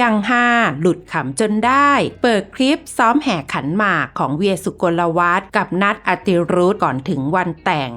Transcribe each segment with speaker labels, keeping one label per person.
Speaker 1: ยังห้าหลุดขำจนได้ เปิดคลิปซ้อมแห่ขันหมากของเวียสุกลวัฒกับนัดอติรุธก่อนถึงวันแต่ง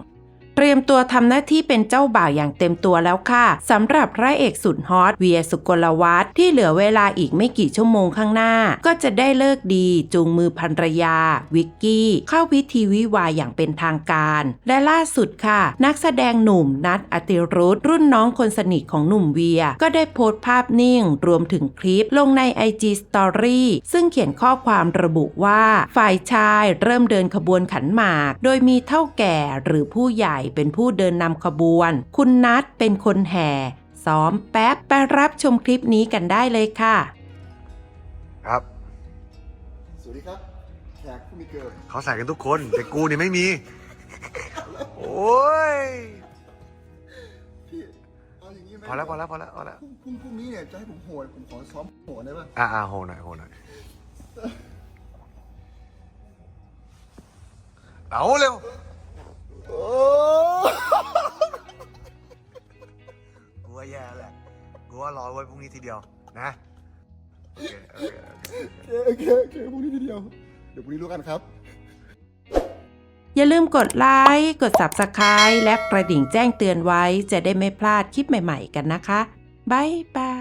Speaker 1: เตรียมตัวทำหน้าที่เป็นเจ้าบ่าวอย่างเต็มตัวแล้วค่ะสำหรับพระเอกสุดฮอตเวียสุกลวัฒน์ที่เหลือเวลาอีกไม่กี่ชั่วโมงข้างหน้า ก็จะได้เลิกดีจูงมือภรรยา วิกกี้ เข้าพิธีวิวาอย่างเป็นทางการ และล่าสุดค่ะ นักแสดงหนุ่มนัทอติรุธรุ่นน้องคนสนิทของหนุ่มเวีย ก็ได้โพสต์ภาพนิ่ง รวมถึงคลิปลงใน IG Story ซึ่งเขียนข้อความระบุว่า ฝ่ายชายเริ่มเดินขบวนขันหมาก โดยมีเท่าแก่หรือผู้ใหญ่เป็นผู้เดินนำขบวน คุณนัทเป็นคนแห่ซ้อมแป๊บไปรับชมคลิปนี้กันได้เลยค่ะ
Speaker 2: ครับ
Speaker 3: สวัสดีครับ แขกผู้มีเกียรติ
Speaker 2: เขาใส่กันทุกคน แต่กูนี่ไม่มี โอ้ย
Speaker 3: พี่เอาอย่างนี้ไหม
Speaker 2: พอแล้วพอแล้วพอแล้วพอแล้ว
Speaker 3: พรุ่งพรุ่งพรุ่งนี้เนี่ยจะให้ผมโหดผมขอซ้อมโหดได้ป่ะ
Speaker 2: อ่าอ่าโหหน่อยโหหน่อยเอาเร็ว กูว่าแย่แหละกูว่ารอไว้พรุ่งนี้ทีเดียวนะโอเคโอเคโอเค
Speaker 3: โอเค โอเคโอเคพรุ่งนี้ทีเดียว เดี๋ยวพรุ่งนี้รู้กันครับ
Speaker 1: อย่าลืมกดไลค์ กด Subscribe และกระดิ่งแจ้งเตือนไว้ จะได้ไม่พลาดคลิปใหม่ ๆ กันนะคะ บ๊ายบาย